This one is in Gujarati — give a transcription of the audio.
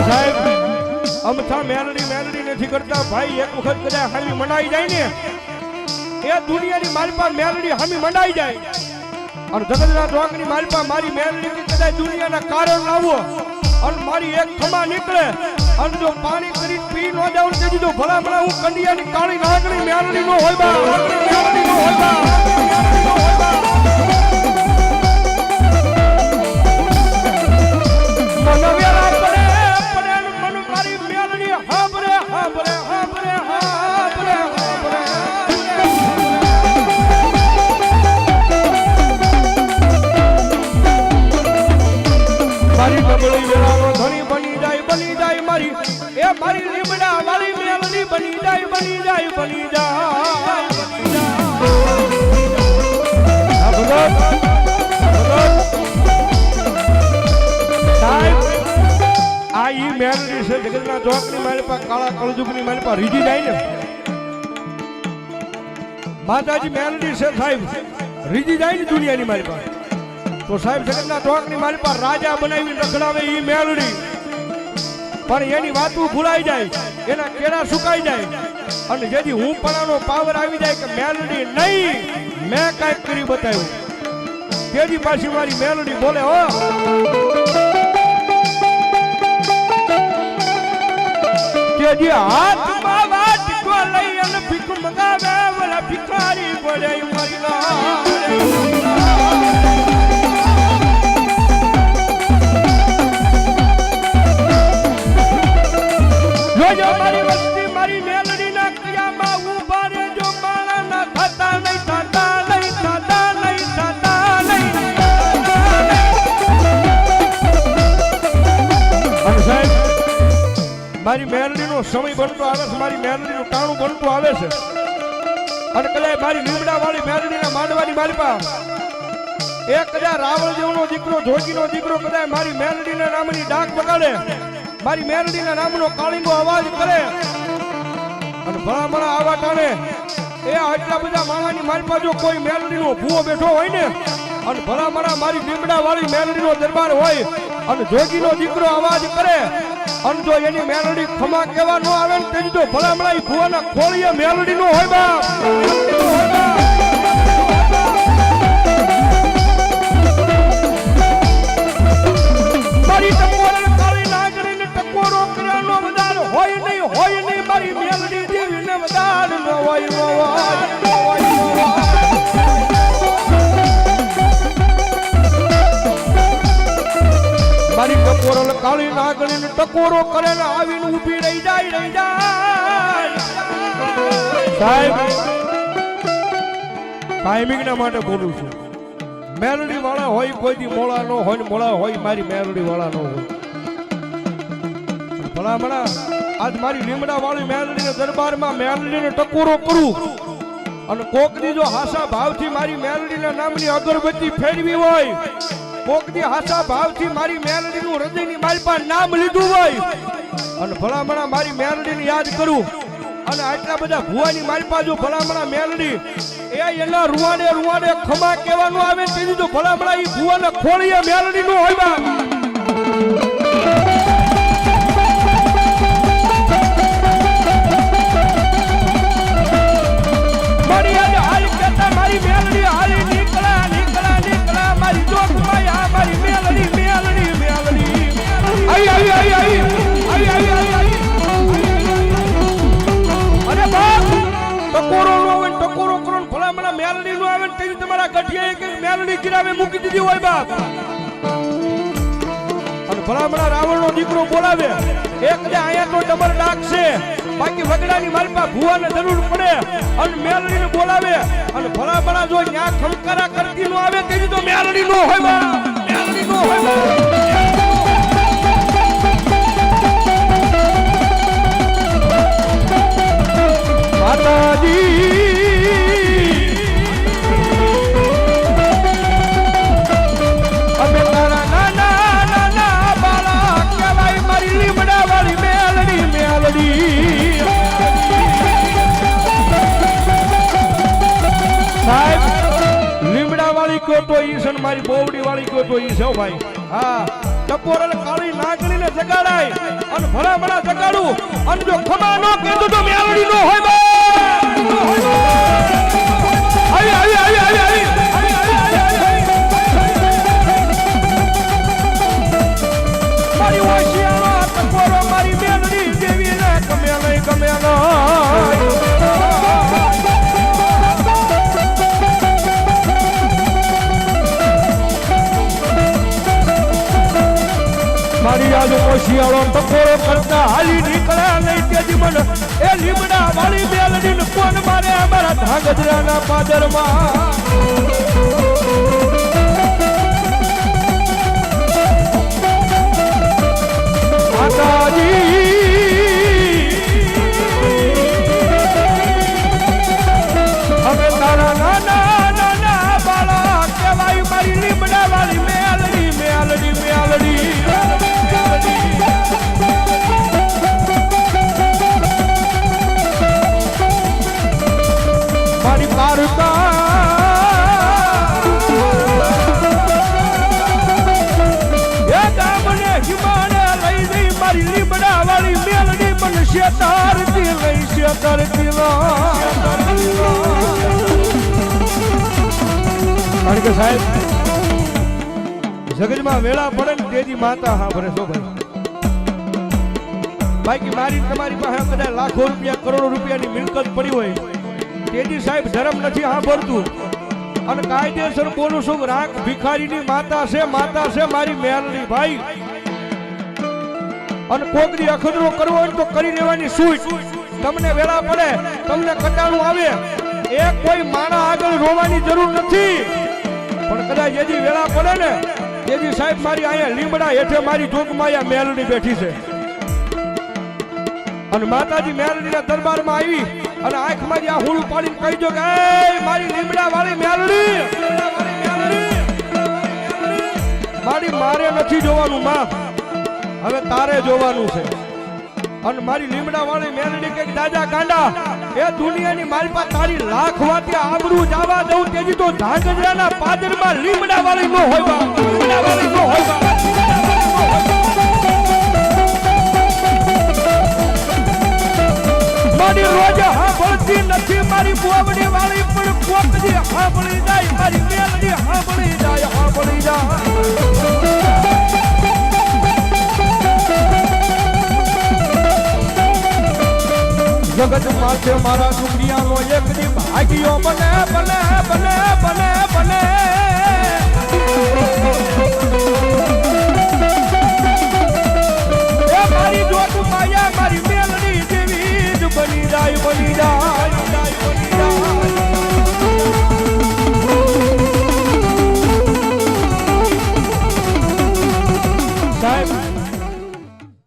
અને સાહેબ. અમથા મેલડી મેલડી નથી કરતા. ભાઈ, એક વખત કદાચ હામી મનાઈ જાય ને, એ દુનિયાની માલપા મેલડી હામી મનાઈ જાય. અને જગતના ડોંગની માલપા મારી મેલડી કદાચ દુનિયાના કારણ લાવો. અને મારી એક ખમા નીકળે. અને જો પાણી કરી પી ન જાઉં તે દીધું ભલા ભલા હું કંડિયાની કાળી નાગણી મેલડી નો હોય બા. મેલડી નો હોય બા. ધણી બની જાય બની જાય મારી. એ મારી લીમડા વાળી મેલડી બની જાય બની જાય બની જાય. ભગત આ મેલડી છે જગતના ચોકની મારી પાસે કાળા કળજુગની મારી પાસે રીજી જાય ને. માતાજી મેલડી છે સાહેબ રીજી જાય ને દુનિયાની મારી પાસે તો સાહેબ જગતના ચોકની મારી પાસે રાજા બનાવી રખડાવે ઈ મેળડી પણ એની વાતું ભૂલાઈ જાય, એના કેળા સુકાઈ જાય. અને જેથી હું પણાનો પાવર આવી જાય કે મેલડી નહીં, મેં કાંઈક કરી બતાવ્યું. તેજી પાછી મારી મેલડી બોલે, હો. તેજી હાથમાં વાટકો લઈ અને ભીખ મંગાવે, ઓલા ભિખારી પડે મારી મેલડીનો સમય બનતો આવે છે, મારી મેલડીનું ટાણું બનતું આવે છે. અને કદાચ મારી લીમડા વાળી મેલડીના માંડવાની મારી પાસે. એ કદાચ રાવણ જેવનો દીકરો જોગીનો દીકરો કદાચ મારી મેલડીના નામની ડાક બગાડે મારી મેલડીના નામનો કાળીંગો અવાજ કરે. અને ભણા ભણા આવા ટાણે. એ આટલા બધા માણાની મારી પાસે કોઈ મેલડીનો ભૂવો બેઠો હોય ને, અને ભણા ભલા મારી લીમડા વાળી મેલડીનો દરબાર હોય, અને જોગીનો દીકરો અવાજ કરે. અને જો એની મેલોડી ખમા કેવા ન આવે ને તેની તો ભલા એ ઈ ખોળીએ મેલોડી નો હોય બાપ. મેલડીનો કાળી નાગરીને ટકોરો કરે આવીને ઊભી રહી જાય રહી જાય. સાહેબ ટાઈમિંગ ના માટે બોલું છું. મેલડી વાળા હોય કોઈ દી મોળા નો હોય ને મોળા હોય મારી મેલડી વાળા નો હોય. ભલા ભલા, આજ મારી લીમડા વાળી મેલડી ના દરબારમાં મેલડી ને ટકોરો કરું. અને કોકની જો હાસા ભાવથી મારી મેલડી ના નામની અગરબત્તી ફેરવી હોય કોકની હાસા ભાવથી મારી મેલડી નું હૃદયની મારી પાસે નામ લીધું હોય અને ભલા ભલા મારી મેલડીને યાદ કરું. અને આટલા બધા ભુવાની મારી પાસે ભલામણા મેલડી. એ એના રૂવાડે રૂવાડે ખમા કહેવાનું આવે તેથી તો ભલામણા એ ભુવાને ખોળીએ મેલડી નો હોય ને મને મેલડી નું આવે ને તમારા ગઢિયા એક મેલડી ગિરાવે મૂકી દીધી હોય બાપ. અને ભલામણા રાવણ નો દીકરો બોલાવે. એક ને અહીંયા તો ડબલ ડાકશે બાકી વગડાની મારી પાસે ભુવાને જરૂર પડે. અને મેલડીને બોલાવે. અને ભલા ભલા જો ન્યા ખમકારા કરતી નું આવે તેની તો મેલડી નો હોય બાપ. મેલડી નો હોય બાપ. માતાજી. વાળી કયો તો ઈ છે મારી બોવડી વાળી કયો તો ઈ છે ભાઈ. હા. ટપોર કાળી નાગણીને જગાડાય અને ભલા ભલા જગાડું. અને જો ખમા નો કીધું તો મેળડી નો હોય આવી આવી આવી આવી, મારી યાદ કોશિયાળો ટકોરો કરતા હાલી નીકળ્યા નહીં તેજી મન એ લીમડા વાળી બેલડી કોણ મારે અમારા ધાંગધ્રાના પાદરમાં. માતાજી. હવે તારા નાના નાના બાળા કહેવાય મારી લીમડા વાળી મને શેતારતી લઈ શેતારતી કારણ કે સાહેબ જગજમાં વેળા પડે ને તેજી માતા હા ભરે શો ભાઈ બાકી મારી તમારી પાસે કદાચ લાખો રૂપિયા, કરોડો રૂપિયાની મિલકત પડી હોય. તેજી સાહેબ ધર્મ નથી, હા ભરતું અને કાયદેસર બોલું છું, રાખ ભિખારીની માતા છે માતા છે મારી મેલની ભાઈ. અને કોકની અખદરો કરવો હોય તો કરી લેવાની સૂટ. તમને વેળા પડે, તમને કટાણું આવે. એ કોઈ માણા આગળ રોવાની જરૂર નથી. પણ કદાચ એજી વેળા પડે ને એજી સાહેબ મારી અહીંયા લીમડા હેઠે મારી જોગમાયા મેલડી બેઠી છે. અને માતાજી મેલડીના દરબારમાં આવી અને આંખમાંથી આ હુલ પાડીને કહી દો કે મારી લીમડા વાળી મેલડી. મારી મારે નથી જોવાનું, માં. હવે તારે જોવાનું છે. અને મારી લીમડા વાળી મેલડી કે દાદા કાંડા એ દુનિયાની મારી પાસે તારી લાખ વાતી આબરૂ જવા દઉં તેજી તો ધાંગધ્રાના પાદરમાં લીમડા વાળી નો હોય લીમડા વાળી નો હોય મારી રોજ સાંભળતી નથી, મારી બોબડી વાળી પણ કોકજી સાંભળી જાય, મારી મેલડી સાંભળી જાય સાંભળી જાય. જગત માથે મારા દુનિયાનો એક દી ભાગ્યો બને બને બને બને બને